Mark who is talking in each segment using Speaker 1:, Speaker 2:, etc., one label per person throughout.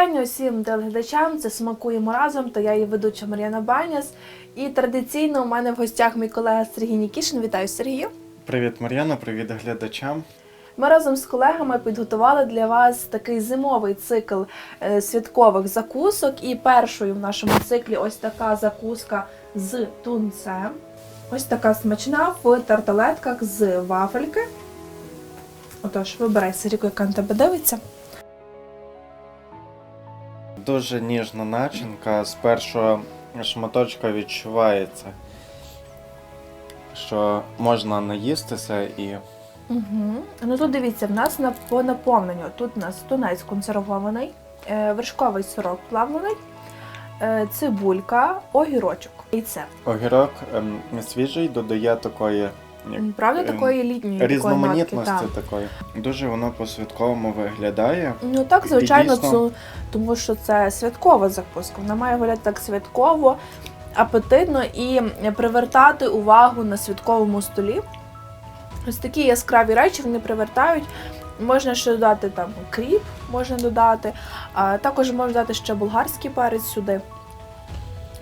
Speaker 1: Вітання усім телеглядачам. Це смакуємо разом. Та я її ведуча Мар'яна Баняс. І традиційно у мене в гостях мій колега Сергій Нікішин. Вітаю Сергію.
Speaker 2: Привіт, Мар'яна, привіт глядачам.
Speaker 1: Ми разом з колегами підготували для вас такий зимовий цикл е, святкових закусок. І першою в нашому циклі ось така закуска з тунцем. Ось така смачна в тарталетках з вафельки. Отож, вибирай Сергійко, яка на тебе дивиться.
Speaker 2: Дуже ніжна начинка. З першого шматочка відчувається, що можна наїстися і
Speaker 1: Угу. Ну тут дивіться, в нас на по наповненню. Тут у нас тунець консервований, е, вершковий сирок плавлений, е, цибулька, огірочок. Яйце.
Speaker 2: огірок ем, свіжий додає такої як,
Speaker 1: Правда,
Speaker 2: ем,
Speaker 1: такої літньої такої
Speaker 2: різноманітності
Speaker 1: нотки,
Speaker 2: такої. Дуже воно по-святковому виглядає.
Speaker 1: Ну так, звичайно,
Speaker 2: дійсно-
Speaker 1: цю, тому що це святкова закуска. Вона має виглядати так святково, апетитно і привертати увагу на святковому столі. Ось такі яскраві речі вони привертають. Можна ще додати там кріп, можна додати. А також можна додати ще болгарський перець сюди.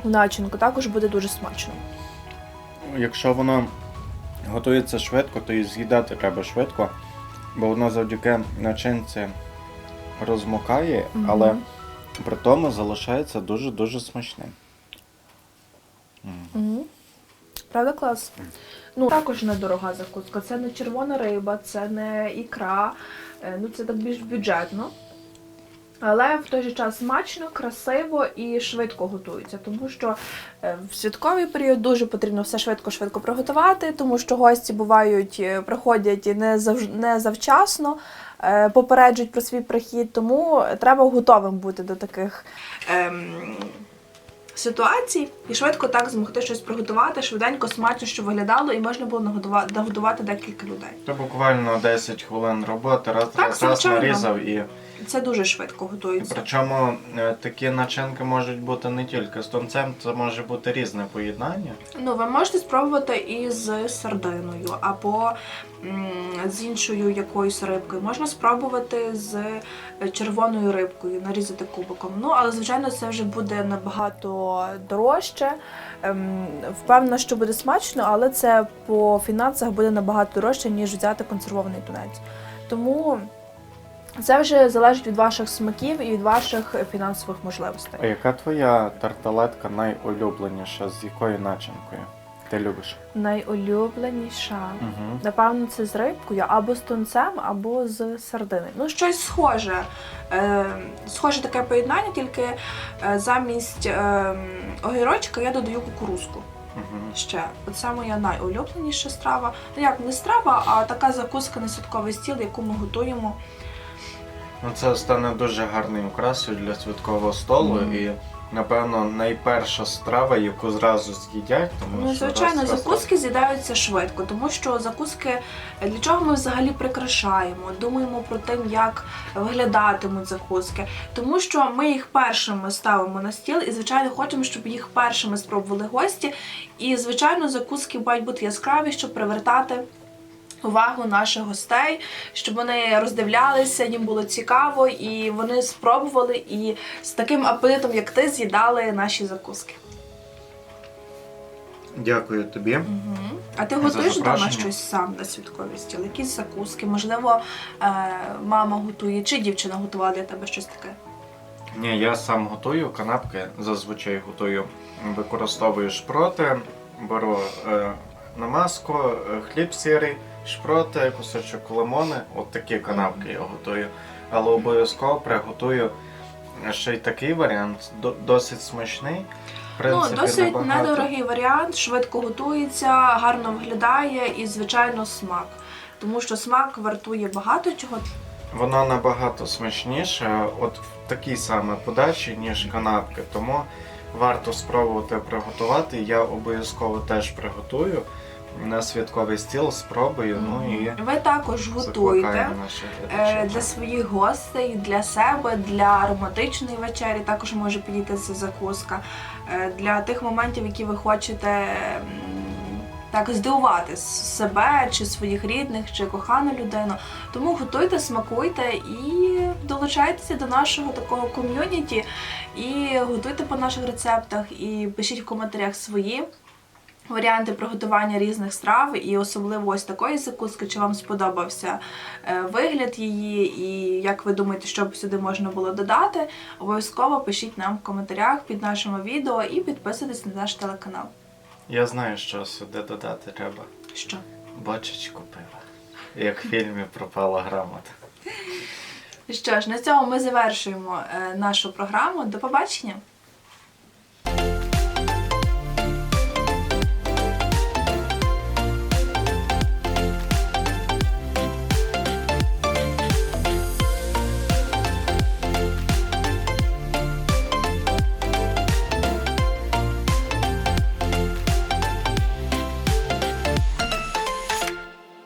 Speaker 1: В начинку також буде дуже смачно.
Speaker 2: Якщо воно готується швидко, то і з'їдати треба швидко, бо воно завдяки начинці розмокає,
Speaker 1: Мгм.
Speaker 2: але при тому залишається дуже-дуже смачним.
Speaker 1: Угу. Правда, клас? Ну, також недорога закуска. Це не червона риба, це не ікра, е, ну це так більш бюджетно. Але в той же час смачно, красиво і швидко готується, тому що е, в святковий період дуже потрібно все швидко-швидко приготувати, тому що гості бувають, е, приходять не завж... не завчасно, е, попереджують про свій прихід, тому треба готовим бути до таких ем, ситуацій і швидко так змогти щось приготувати, швиденько, смачно, щоб виглядало, і можна було нагодувати, нагодувати декілька людей.
Speaker 2: Це буквально 10 хвилин роботи, раз,
Speaker 1: Так,
Speaker 2: раз, раз нарізав і.
Speaker 1: Це дуже швидко готується.
Speaker 2: Причому е, такі начинки можуть бути не тільки з тунцем, це може бути різне поєднання.
Speaker 1: Ну, ви можете спробувати і з сардиною, або з іншою якоюсь рибкою. Можна спробувати з е, червоною рибкою, нарізати кубиком. Ну, але звичайно, це вже буде набагато дорожче. Ем, Впевнена, що буде смачно, але це по фінансах буде набагато дорожче, ніж взяти консервований тунець. Тому це вже залежить від ваших смаків і від ваших фінансових можливостей.
Speaker 2: А яка твоя тарталетка найулюбленіша? З якою начинкою? Ти любиш?
Speaker 1: Найулюбленіша.
Speaker 2: Угу.
Speaker 1: Напевно, це з рибкою або з тунцем, або з сардиною. Ну, щось схоже. Е, схоже таке поєднання, тільки е, замість е, огірочка я додаю кукурузку.
Speaker 2: Угу.
Speaker 1: Ще. Оце моя найулюбленіша страва. Ну як не страва, а така закуска на святковий стіл, яку ми готуємо.
Speaker 2: Ну, це стане дуже гарною окрасою для святкового столу
Speaker 1: Мгм.
Speaker 2: і, напевно, найперша страва, яку зразу з'їдять, тому
Speaker 1: Ну,
Speaker 2: що
Speaker 1: звичайно,
Speaker 2: раз, раз,
Speaker 1: закуски з'їдаються швидко, тому що закуски для чого ми взагалі прикрашаємо, думаємо про те, як виглядатимуть закуски, тому що ми їх першими ставимо на стіл, і звичайно хочемо, щоб їх першими спробували гості. І звичайно, закуски мають бути яскраві, щоб привертати. Увагу наших гостей, щоб вони роздивлялися, їм було цікаво, і вони спробували і з таким апетитом, як ти, з'їдали наші закуски.
Speaker 2: Дякую тобі.
Speaker 1: Угу. А ти готуєш вдома щось сам на святковий стіл? Якісь закуски? Можливо, е, мама готує, чи дівчина готувала для тебе щось таке?
Speaker 2: Ні, я сам готую канапки, зазвичай готую. Використовую шпроти, беру е, намазку, е, хліб сірий, шпроти, кусочок лимони. От такі канапки я готую. Але обов'язково приготую ще й такий варіант, досить смачний. В принципі,
Speaker 1: ну, досить
Speaker 2: небагато.
Speaker 1: недорогий варіант, швидко готується, гарно виглядає і, звичайно, смак. Тому що смак вартує багато чого.
Speaker 2: Воно набагато смачніше, от в такій саме подачі, ніж канапки. Тому варто спробувати приготувати. Я обов'язково теж приготую на святковий стіл, спробую. Ну і
Speaker 1: Ви також готуєте. Е. Для своїх гостей, для себе, для ароматичної вечері також може підійти ця закуска. Е, Для тих моментів, які ви хочете так здивувати себе чи своїх рідних, чи кохану людину. Тому готуйте, смакуйте і долучайтеся до нашого такого ком'юніті і готуйте по наших рецептах, і пишіть в коментарях свої варіанти приготування різних страв, і особливо ось такої закуски, чи вам сподобався е, вигляд її, і як ви думаєте, що б сюди можна було додати. Обов'язково пишіть нам в коментарях під нашими відео і підписуйтесь на наш телеканал.
Speaker 2: Я знаю, що сюди додати треба.
Speaker 1: Що?
Speaker 2: Бочечку пива. Як в фільмі пропала грамота.
Speaker 1: Що ж, на цьому ми завершуємо е, нашу програму. До побачення!